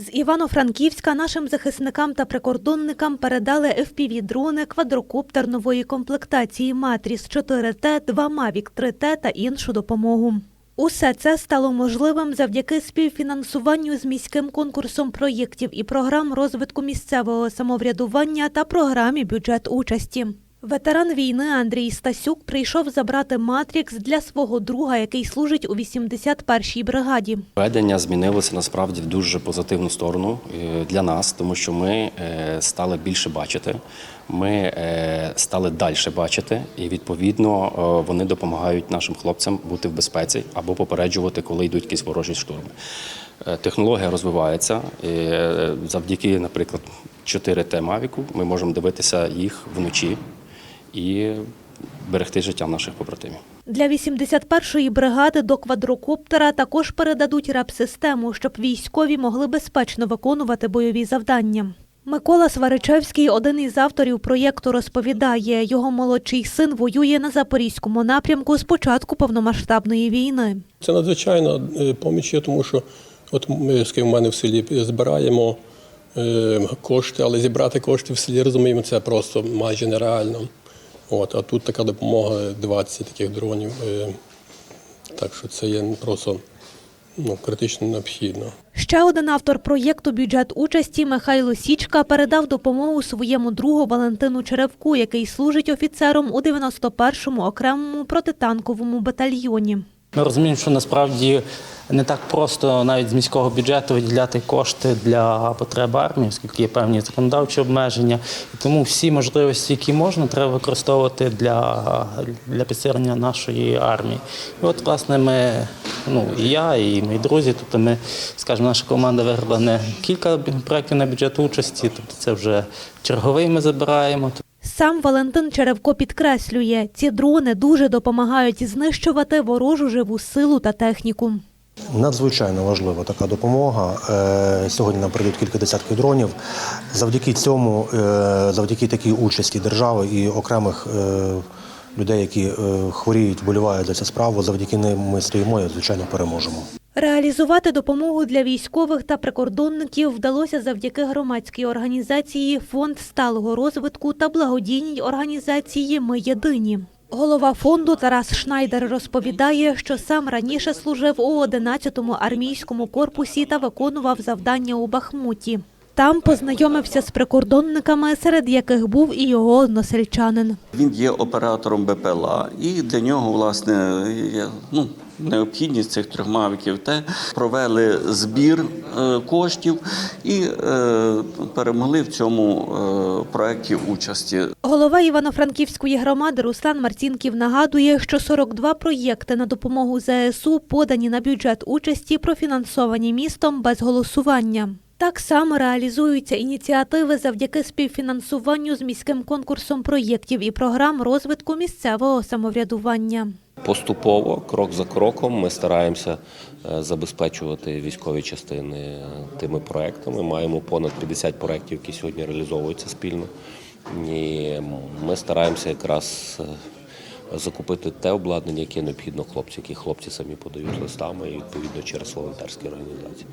З Івано-Франківська нашим захисникам та прикордонникам передали FPV-дрони, квадрокоптер нової комплектації Матріс 4Т, 2 Mavic 3T та іншу допомогу. Усе це стало можливим завдяки співфінансуванню з міським конкурсом проєктів і програм розвитку місцевого самоврядування та програмі бюджет участі. Ветеран війни Андрій Стасюк прийшов забрати Матрікс для свого друга, який служить у 81-й бригаді. Ведення змінилося насправді в дуже позитивну сторону е, для нас, тому що ми е, стали більше бачити, ми е, стали далі бачити, і відповідно вони допомагають нашим хлопцям бути в безпеці або попереджувати, коли йдуть якісь ворожі штурми. Е, Технологія розвивається. і, е, Завдяки, наприклад, 4Т Мавіку ми можемо дивитися їх вночі і берегти життя наших побратимів. Для 81-ї бригади до квадрокоптера також передадуть реп-систему, щоб військові могли безпечно виконувати бойові завдання. Микола Сваричевський, один із авторів проєкту, розповідає, його молодший син воює на запорізькому напрямку з початку повномасштабної війни. Це надзвичайна е, поміч є, тому що от ми з ким в мене в селі збираємо е, кошти, але зібрати кошти в селі розуміємо, це просто майже нереально. От, а тут така допомога 20 таких дронів. е, Так що це є просто ну, критично необхідно. Ще один автор проєкту бюджет участі Михайло Січка передав допомогу своєму другу Валентину Черевку, який служить офіцером у 91-му окремому протитанковому батальйоні. Ми розуміємо, що насправді не так просто навіть з міського бюджету виділяти кошти для потреб армії, оскільки є певні законодавчі обмеження. І тому всі можливості, які можна, треба використовувати для, для підсилення нашої армії. І от, власне, ми, ну і я, і мої друзі, тобто ми, скажімо, наша команда виграла не кілька проєктів на бюджет участі, тобто це вже черговий ми забираємо. Сам Валентин Черевко підкреслює, ці дрони дуже допомагають знищувати ворожу живу силу та техніку. Надзвичайно важлива така допомога. Е, Сьогодні нам прийдуть кілька десятків дронів. Завдяки цьому, е, завдяки такій участі держави і окремих е, людей, які хворіють, болівають за цю справу, завдяки ним ми стоїмо і, звичайно, переможемо. Реалізувати допомогу для військових та прикордонників вдалося завдяки громадській організації Фонд сталого розвитку та благодійній організації Ми єдині. Голова фонду Тарас Шнайдер розповідає, що сам раніше служив у 11-му армійському корпусі та виконував завдання у Бахмуті. Там познайомився з прикордонниками, серед яких був і його односельчанин. Він є оператором БПЛА, і для нього, власне, є ну, необхідність цих трьох мавіків. Те провели збір е, коштів і е, перемогли в цьому е, проєкті участі. Голова Івано-Франківської громади Руслан Марцінків нагадує, що 42 проєкти на допомогу ЗСУ подані на бюджет участі, профінансовані містом без голосування. Так само реалізуються ініціативи завдяки співфінансуванню з міським конкурсом проєктів і програм розвитку місцевого самоврядування. Поступово, крок за кроком, ми стараємося е, забезпечувати військові частини е, тими проектами. Маємо понад 50 проєктів, які сьогодні реалізовуються спільно. І ми стараємося якраз е, закупити те обладнання, яке необхідно хлопцям, які хлопці самі подають листами і відповідно через волонтерські організації.